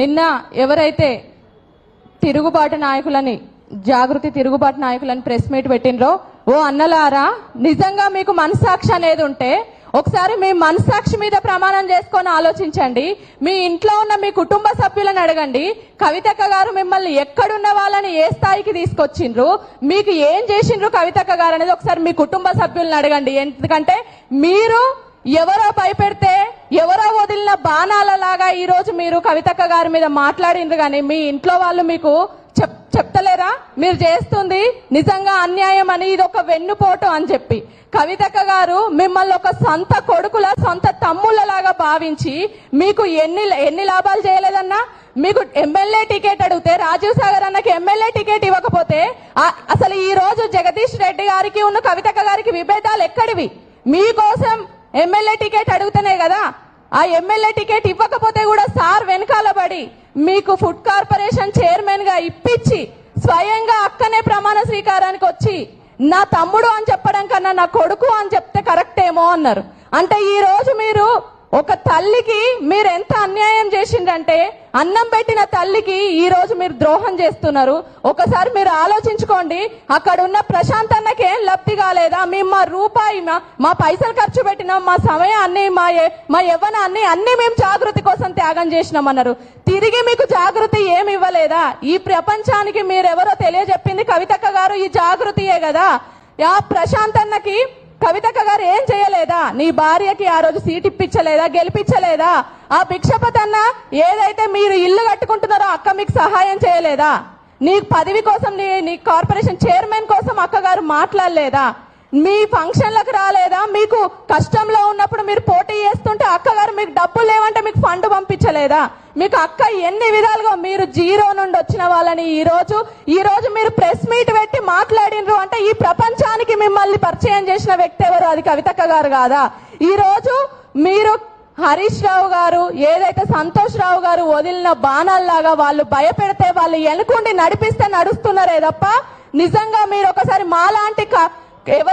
నిన్న ఎవరైతే తిరుగుబాటు నాయకులని జాగృతి తిరుగుబాటు నాయకులని ప్రెస్ మీట్ పెట్టినరో ఓ అన్నలారా నిజంగా మీకు మనసాక్షి అనేది ఉంటే ఒకసారి మీ మనసాక్షి మీద ప్రమాణం చేసుకొని ఆలోచించండి. మీ ఇంట్లో ఉన్న మీ కుటుంబ సభ్యులను అడగండి. కవితక్క గారు మిమ్మల్ని ఎక్కడున్న వాళ్ళని ఏ స్థాయికి తీసుకొచ్చిండ్రు? మీకు ఏం చేసిండ్రు కవితక్క గారు అనేది ఒకసారి మీ కుటుంబ సభ్యులను అడగండి. ఎందుకంటే మీరు ఎవరో భయపెడితే బాణాలలాగా ఈరోజు లాగా మీరు కవితక్క గారి మీద మాట్లాడింది కానీ మీ ఇంట్లో వాళ్ళు మీకు చెప్ చెప్తలేరా? మీరు చేస్తుంది నిజంగా అన్యాయం అని ఇది ఒక వెన్నుపోటు అని చెప్పి. కవితక్క గారు మిమ్మల్ని ఒక సొంత కొడుకుల సొంత తమ్ముళ్ళలాగా భావించి మీకు ఎన్ని ఎన్ని లాభాలు చేయలేదన్నా? మీకు ఎమ్మెల్యే టికెట్ అడిగితే రాజీవ్ సాగర్ అన్నకి ఎమ్మెల్యే టికెట్ ఇవ్వకపోతే అసలు ఈ రోజు జగదీష్ రెడ్డి గారికి ఉన్న కవితక్క గారికి విభేదాలు ఎక్కడివి? మీకోసం ఎమ్మెల్యే టికెట్ అడుగుతనే కదా ఆ ఎమ్మెల్యే టికెట్ ఇవ్వకపోతే కూడా సార్ వెనకాల పడి మీకు ఫుడ్ కార్పొరేషన్ చైర్మన్గా ఇప్పించి స్వయంగా అక్కనే ప్రమాణ స్వీకారానికి వచ్చి నా తమ్ముడు అని చెప్పడం కన్నా నా కొడుకు అని చెప్తే కరెక్ట్ ఏమో అన్నారు. అంటే ఈ రోజు మీరు ఒక తల్లికి మీరు ఎంత అన్యాయం చేసిండ్రంటే అన్నం పెట్టిన తల్లికి ఈ రోజు మీరు ద్రోహం చేస్తున్నారు. ఒకసారి మీరు ఆలోచించుకోండి అక్కడ ఉన్న ప్రశాంత్ అన్నకి ఏం లబ్ధి కాలేదా? మేము మా రూపాయి మా- పైసలు ఖర్చు పెట్టినాం మా సమయాన్ని మా మా యవ్వనాన్ని అన్ని మేము జాగృతి కోసం త్యాగం చేసినాం అన్నారు తిరిగి మీకు జాగృతి ఏమి ఇవ్వలేదా? ఈ ప్రపంచానికి మీరెవరో తెలియజెప్పింది కవితక్క గారు ఈ జాగృతియే కదా. ఆ ప్రశాంత్ అన్నకి కవితక్క గారు ఏం చేయలేదా? నీ భార్యకి ఆ రోజు సీట్ ఇప్పించలేదా? గెలిపించలేదా? ఆ భిక్షపతన్న ఏదైతే మీరు ఇల్లు కట్టుకుంటున్నారో అక్క మీకు సహాయం చేయలేదా? నీ పదవి కోసం నీ నీ కార్పొరేషన్ చైర్మన్ కోసం అక్కగారు మాట్లాడలేదా? మీ ఫంక్షన్లకు రాలేదా? మీకు కష్టంలో ఉన్నప్పుడు మీరు పోటీ చేస్తుంటే అక్కగారు మీకు డబ్బు మీకు ఫండ్ పంపించలేదా? మీకు అక్క ఎన్ని విధాలుగా మీరు జీరో నుండి వచ్చిన వాళ్ళని ఈ రోజు ఈ రోజు మీరు ప్రెస్ మీట్ పెట్టి మాట్లాడినరు అంటే ఈ ప్రపంచానికి మిమ్మల్ని పరిచయం చేసిన వ్యక్తి ఎవరు? అది కవితక్క గారు కాదా? ఈ రోజు మీరు హరీష్ రావు గారు ఏదైతే సంతోష్ రావు గారు వదిలిన బాణాల్లాగా వాళ్ళు భయపెడితే వాళ్ళు ఎనుకుండి నడిపిస్తే నడుస్తున్నారే తప్ప నిజంగా మీరు ఒకసారి మాలాంటి ఎవరైనా